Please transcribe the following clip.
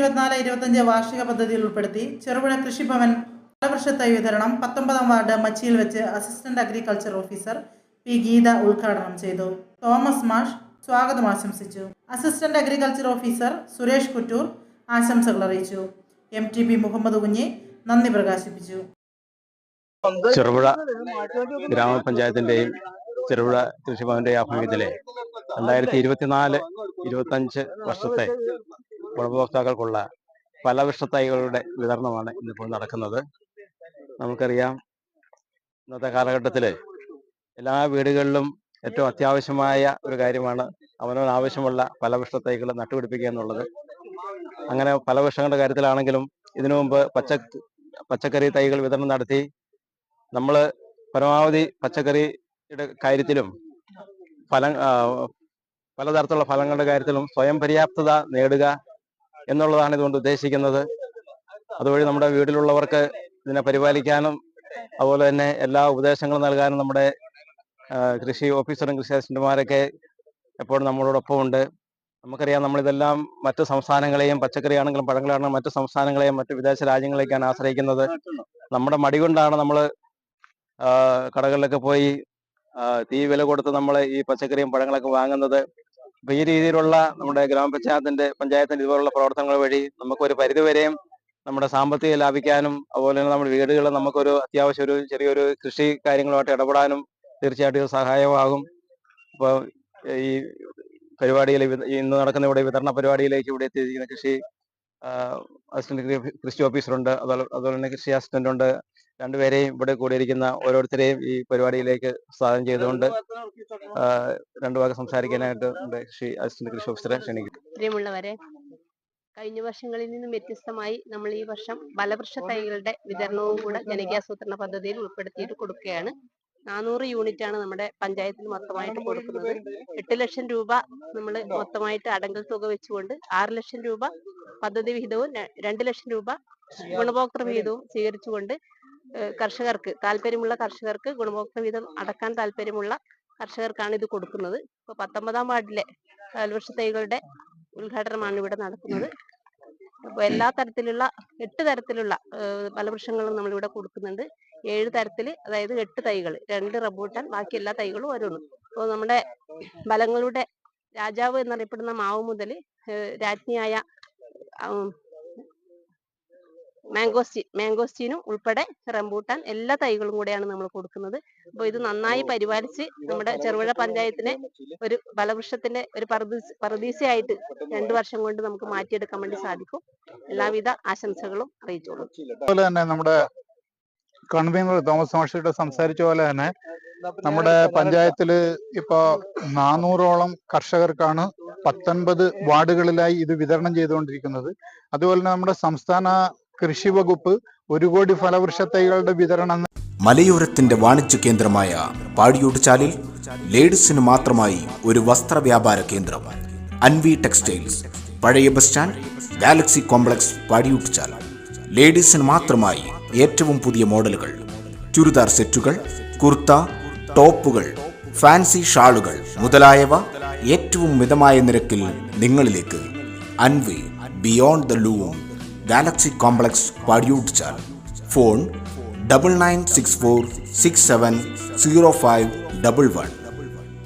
ഇരുപത്തിനാല് ഇരുപത്തഞ്ച് വാർഷിക പദ്ധതിയിൽ ഉൾപ്പെടുത്തി ചെറുപുഴ കൃഷിഭവൻ ഫലവൃക്ഷത്തൈ വിതരണം പത്തൊമ്പതാം വാർഡ് മച്ചിയിൽ വെച്ച് assistant agriculture officer P Geetha ഉദ്ഘാടനം ചെയ്തു. തോമസ് മാഷ് സ്വാഗതം ആശംസിച്ചു. Assistant agriculture officer Suresh Kuttur ആശംസകൾ അറിയിച്ചു. M T P Muhammad Kunhi നന്ദി പ്രകാശിപ്പിച്ചു. ചെറുപുഴ ഗ്രാമപഞ്ചായത്തിന്റെയും ചെറുപുഴ കൃഷിഭവന്റെ ആഭിമുഖ്യത്തിലെ രണ്ടായിരത്തി ഇരുപത്തിനാല് ഇരുപത്തഞ്ച് വർഷത്തെ ഗുണഭോക്താക്കൾക്കുള്ള ഫലവൃക്ഷ തൈകളുടെ വിതരണമാണ് ഇന്നിപ്പോൾ നടക്കുന്നത്. നമുക്കറിയാം ഇന്നത്തെ കാലഘട്ടത്തിൽ എല്ലാ വീടുകളിലും ഏറ്റവും അത്യാവശ്യമായ ഒരു കാര്യമാണ് അവനവന് ആവശ്യമുള്ള ഫലവൃക്ഷ നട്ടുപിടിപ്പിക്കുക എന്നുള്ളത്. അങ്ങനെ ഫലവൃക്ഷങ്ങളുടെ കാര്യത്തിലാണെങ്കിലും ഇതിനു മുമ്പ് പച്ച പച്ചക്കറി തൈകൾ വിതരണം നടത്തി നമ്മൾ പരമാവധി പച്ചക്കറിയുടെ കാര്യത്തിലും ഫലം പലതരത്തിലുള്ള ഫലങ്ങളുടെ കാര്യത്തിലും സ്വയം പര്യാപ്തത നേടുക എന്നുള്ളതാണ് ഇതുകൊണ്ട് ഉദ്ദേശിക്കുന്നത്. അതുവഴി നമ്മുടെ വീട്ടിലുള്ളവർക്ക് ഇതിനെ പരിപാലിക്കാനും അതുപോലെ തന്നെ എല്ലാ ഉപദേശങ്ങളും നൽകാനും നമ്മുടെ കൃഷി ഓഫീസറും കൃഷി അസിസ്റ്റന്റുമാരൊക്കെ എപ്പോഴും നമ്മളോടൊപ്പം ഉണ്ട് നമുക്കറിയാം നമ്മളിതെല്ലാം മറ്റു സംസ്ഥാനങ്ങളെയും പച്ചക്കറിയാണെങ്കിലും പഴങ്ങളാണെങ്കിലും മറ്റു സംസ്ഥാനങ്ങളെയും മറ്റു വിദേശ രാജ്യങ്ങളെയൊക്കെയാണ് ആശ്രയിക്കുന്നത്. നമ്മുടെ മടി കൊണ്ടാണ് നമ്മൾ കടകളിലൊക്കെ പോയി തീ വില കൊടുത്ത് നമ്മൾ ഈ പച്ചക്കറിയും പഴങ്ങളൊക്കെ വാങ്ങുന്നത്. അപ്പൊ ഈ രീതിയിലുള്ള നമ്മുടെ ഗ്രാമപഞ്ചായത്തിന്റെ പഞ്ചായത്തിന്റെ ഇതുപോലുള്ള പ്രവർത്തനങ്ങൾ വഴി നമുക്കൊരു പരിധിവരെയും നമ്മുടെ സാമ്പത്തികം ലാഭിക്കാനും അതുപോലെ തന്നെ നമ്മുടെ വീടുകൾ നമുക്കൊരു അത്യാവശ്യം ഒരു ചെറിയൊരു കൃഷി കാര്യങ്ങളുമായിട്ട് ഇടപെടാനും തീർച്ചയായിട്ടും ഇത് സഹായമാകും അപ്പോൾ ഈ പരിപാടിയിൽ ഇന്ന് നടക്കുന്ന ഇവിടെ വിതരണ പരിപാടിയിലേക്ക് ഇവിടെ എത്തിയിരിക്കുന്ന കൃഷി അസിസ്റ്റന്റ് കൃഷി ഓഫീസറുണ്ട്. അതുപോലെ തന്നെ കൃഷി അസിസ്റ്റന്റ് ഉണ്ട് രണ്ടുപേരെയും ഇവിടെ കൂടിയിരിക്കുന്ന ഓരോരുത്തരെയും ഈ പരിപാടിയിലേക്ക് സ്വാഗതം ചെയ്തുകൊണ്ട് രണ്ടു ഭാഗം സംസാരിക്കാനായിട്ട് കൃഷി അസിസ്റ്റന്റ് കൃഷി ഓഫീസറെ ക്ഷണിക്കും കഴിഞ്ഞ വർഷങ്ങളിൽ നിന്നും വ്യത്യസ്തമായി നമ്മൾ ഈ വർഷം ഫലവൃക്ഷ തൈകളുടെ വിതരണവും കൂടെ ജനകീയാസൂത്രണ പദ്ധതിയിൽ ഉൾപ്പെടുത്തിയിട്ട് കൊടുക്കുകയാണ്. നാനൂറ് യൂണിറ്റ് ആണ് നമ്മുടെ പഞ്ചായത്തിൽ മൊത്തമായിട്ട് കൊടുക്കുന്നത്. എട്ട് ലക്ഷം രൂപ നമ്മൾ മൊത്തമായിട്ട് അടങ്കൽ തുക വെച്ചുകൊണ്ട് ആറ് ലക്ഷം രൂപ പദ്ധതി വിഹിതവും രണ്ട് ലക്ഷം രൂപ ഗുണഭോക്തൃ വിഹിതവും സ്വീകരിച്ചുകൊണ്ട് കർഷകർക്ക് താല്പര്യമുള്ള കർഷകർക്ക് ഗുണഭോക്തൃ വിഹിതം അടക്കാൻ താല്പര്യമുള്ള കർഷകർക്കാണ് ഇത് കൊടുക്കുന്നത്. ഇപ്പൊ പത്തൊമ്പതാം വാർഡിലെ ഫലവൃക്ഷ തൈകളുടെ ഉദ്ഘാടനമാണ് ഇവിടെ നടക്കുന്നത്. അപ്പോൾ എല്ലാ തരത്തിലുള്ള എട്ട് തരത്തിലുള്ള ഏഹ് ഫലവൃക്ഷങ്ങളും നമ്മൾ ഇവിടെ കൊടുക്കുന്നുണ്ട്. ഏഴ് തരത്തിൽ അതായത് എട്ട് തൈകൾ രണ്ട് റംബൂട്ടാൻ ബാക്കി എല്ലാ തൈകളും ഓരോന്നും അപ്പോൾ നമ്മുടെ ഫലങ്ങളുടെ രാജാവ് എന്നറിയപ്പെടുന്ന മാവ് മുതൽ രാജ്ഞിയായ ആം, മാംഗോസ്റ്റീൻ മാംഗോസ്റ്റീനും ഉൾപ്പെടെ റംബൂട്ടാൻ എല്ലാ തൈകളും കൂടെയാണ് നമ്മൾ കൊടുക്കുന്നത്. അപ്പോൾ ഇത് നന്നായി പരിപാലിച്ച് നമ്മുടെ ചെറുപുഴ പഞ്ചായത്തിനെ ഒരു ഫലവൃക്ഷത്തിന്റെ ഒരു പറദീസയായിട്ട് രണ്ടു വർഷം കൊണ്ട് നമുക്ക് മാറ്റിയെടുക്കാൻ വേണ്ടി സാധിക്കും. എല്ലാവിധ ആശംസകളും അറിയിച്ചോളൂ. അതുപോലെ തന്നെ നമ്മുടെ കൺവീനർ തോമസ് മാഷിയുടെ സംസാരിച്ച പോലെ തന്നെ നമ്മുടെ പഞ്ചായത്തിൽ ഇപ്പോ നാനൂറോളം കർഷകർക്കാണ് പത്തൊൻപത് വാർഡുകളിലായി ഇത് വിതരണം ചെയ്തുകൊണ്ടിരിക്കുന്നത്. അതുപോലെ തന്നെ നമ്മുടെ സംസ്ഥാന കൃഷി വകുപ്പ് ഒരു കോടി ഫലവൃക്ഷ തൈകളുടെ വിതരണം മലയോരത്തിന്റെ വാണിജ്യ കേന്ദ്രമായ പാടിയൂട്ടുചാലിൽ ലേഡീസിന് മാത്രമായി ഒരു വസ്ത്ര വ്യാപാര കേന്ദ്രം. അൻവി ടെക്സ്റ്റൈൽസ് പഴയ bus stand galaxy complex Padiyoottuchal ലേഡീസിന് മാത്രമായി ഏറ്റവും പുതിയ മോഡലുകൾ. ചുരിദാർ സെറ്റുകൾ കുർത്ത ടോപ്പുകൾ ഫാൻസി ഷാളുകൾ മുതലായവ ഏറ്റവും മിതമായ നിരക്കിൽ നിങ്ങളിലേക്ക് Anvi beyond the loom galaxy complex Padiyottuchal phone double nine six four six seven zero five double one.